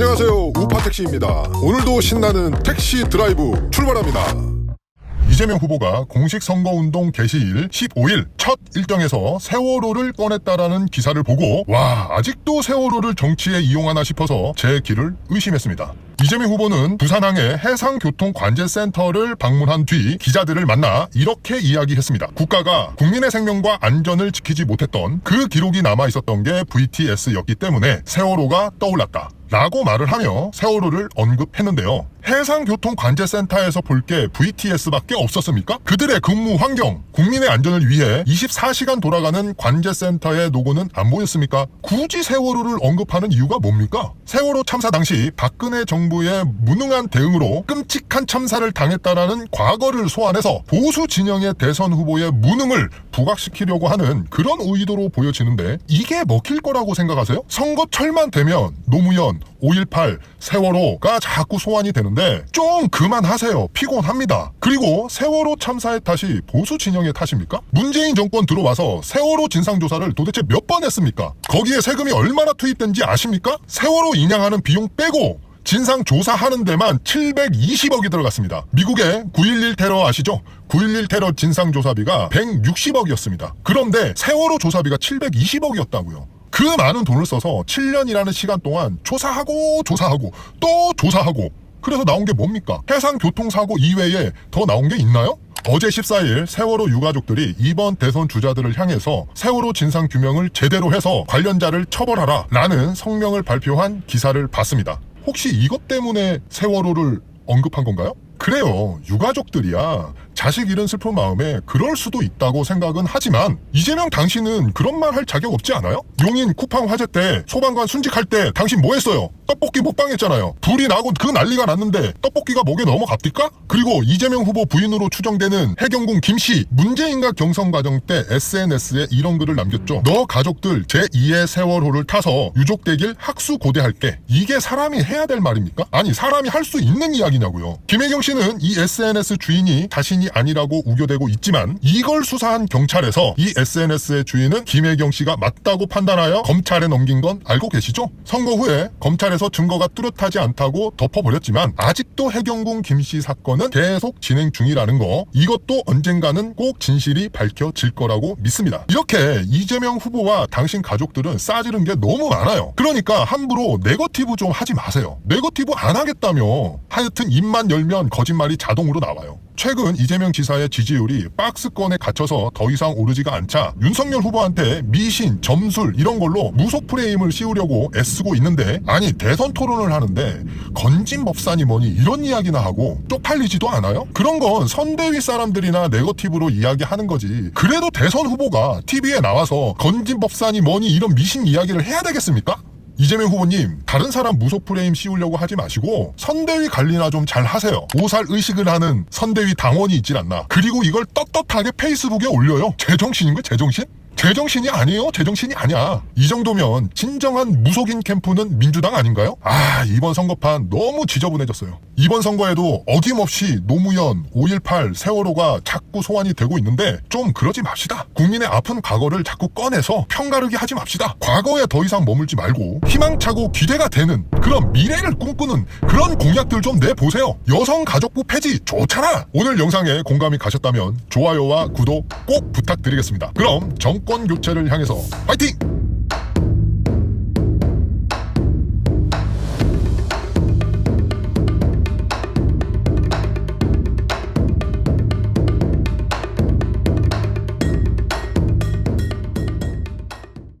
안녕하세요. 우파택시입니다. 오늘도 신나는 택시 드라이브 출발합니다. 이재명 후보가 공식 선거운동 개시일 15일 첫 일정에서 세월호를 꺼냈다라는 기사를 보고 와 아직도 세월호를 정치에 이용하나 싶어서 제 길을 의심했습니다. 이재명 후보는 부산항의 해상교통관제센터를 방문한 뒤 기자들을 만나 이렇게 이야기했습니다. 국가가 국민의 생명과 안전을 지키지 못했던 그 기록이 남아 있었던 게 VTS였기 때문에 세월호가 떠올랐다. 라고 말을 하며 세월호를 언급했는데요. 해상교통관제센터에서 볼 게 VTS밖에 없었습니까? 그들의 근무 환경, 국민의 안전을 위해 24시간 돌아가는 관제센터의 노고는 안 보였습니까? 굳이 세월호를 언급하는 이유가 뭡니까? 세월호 참사 당시 박근혜 정부 의 무능한 대응으로 끔찍한 참사를 당했다라는 과거를 소환해서 보수 진영의 대선 후보의 무능을 부각시키려고 하는 그런 의도로 보여지는데 이게 먹힐 거라고 생각하세요? 선거철만 되면 노무현, 5.18, 세월호가 자꾸 소환이 되는데 좀 그만하세요. 피곤합니다. 그리고 세월호 참사의 탓이 보수 진영의 탓입니까? 문재인 정권 들어와서 세월호 진상조사를 도대체 몇 번 했습니까? 거기에 세금이 얼마나 투입된지 아십니까? 세월호 인양하는 비용 빼고 진상 조사하는 데만 720억이 들어갔습니다. 미국의 9.11 테러 아시죠? 9.11 테러 진상 조사비가 160억이었습니다. 그런데 세월호 조사비가 720억이었다고요. 그 많은 돈을 써서 7년이라는 시간 동안 조사하고 조사하고 또 조사하고 그래서 나온 게 뭡니까? 해상 교통사고 이외에 더 나온 게 있나요? 어제 14일 세월호 유가족들이 이번 대선 주자들을 향해서 세월호 진상 규명을 제대로 해서 관련자를 처벌하라 라는 성명을 발표한 기사를 봤습니다. 혹시 이것 때문에 세월호를 언급한 건가요? 그래요. 유가족들이야. 자식 잃은 슬픈 마음에 그럴 수도 있다고 생각은 하지만 이재명 당신은 그런 말 할 자격 없지 않아요? 용인 쿠팡 화재 때 소방관 순직할 때 당신 뭐 했어요? 떡볶이 먹방했잖아요. 불이 나고 그 난리가 났는데 떡볶이가 목에 넘어갑니까? 그리고 이재명 후보 부인으로 추정되는 해경궁 김씨 문재인과 경선 과정 때 SNS에 이런 글을 남겼죠. 너 가족들 제2의 세월호를 타서 유족 되길 학수 고대할게. 이게 사람이 해야 될 말입니까? 아니 사람이 할 수 있는 이야기냐고요. 김혜경 씨는 이 SNS 주인이 자신이 아니라고 우겨대고 있지만 이걸 수사한 경찰에서 이 SNS의 주인은 김혜경 씨가 맞다고 판단하여 검찰에 넘긴 건 알고 계시죠? 선거 후에 검찰에서 증거가 뚜렷하지 않다고 덮어버렸지만 아직도 해경궁 김씨 사건은 계속 진행 중이라는 거 이것도 언젠가는 꼭 진실이 밝혀질 거라고 믿습니다. 이렇게 이재명 후보와 당신 가족들은 싸지른 게 너무 많아요. 그러니까 함부로 네거티브 좀 하지 마세요. 네거티브 안 하겠다며 하여튼 입만 열면 거짓말이 자동으로 나와요. 최근 이재명 지사의 지지율이 박스권에 갇혀서 더 이상 오르지가 않자 윤석열 후보한테 미신, 점술 이런 걸로 무속 프레임을 씌우려고 애쓰고 있는데 아니 대선 토론을 하는데 건진 법산이 뭐니 이런 이야기나 하고 쪽팔리지도 않아요? 그런 건 선대위 사람들이나 네거티브로 이야기하는 거지 그래도 대선 후보가 TV에 나와서 건진 법산이 뭐니 이런 미신 이야기를 해야 되겠습니까? 이재명 후보님, 다른 사람 무속 프레임 씌우려고 하지 마시고 선대위 관리나 좀 잘 하세요. 오살 의식을 하는 선대위 당원이 있질 않나. 그리고 이걸 떳떳하게 페이스북에 올려요. 제정신인 가 제정신? 제정신이 아니에요. 제정신이 아니야. 이 정도면 진정한 무속인 캠프는 민주당 아닌가요? 아, 이번 선거판 너무 지저분해졌어요. 이번 선거에도 어김없이 노무현, 5.18, 세월호가 자꾸 소환이 되고 있는데 좀 그러지 맙시다. 국민의 아픈 과거를 자꾸 꺼내서 편가르기 하지 맙시다. 과거에 더 이상 머물지 말고 희망차고 기대가 되는 그런 미래를 꿈꾸는 그런 공약들 좀 내보세요. 여성가족부 폐지 좋잖아. 오늘 영상에 공감이 가셨다면 좋아요와 구독 꼭 부탁드리겠습니다. 그럼 정권 교체를 향해서 파이팅!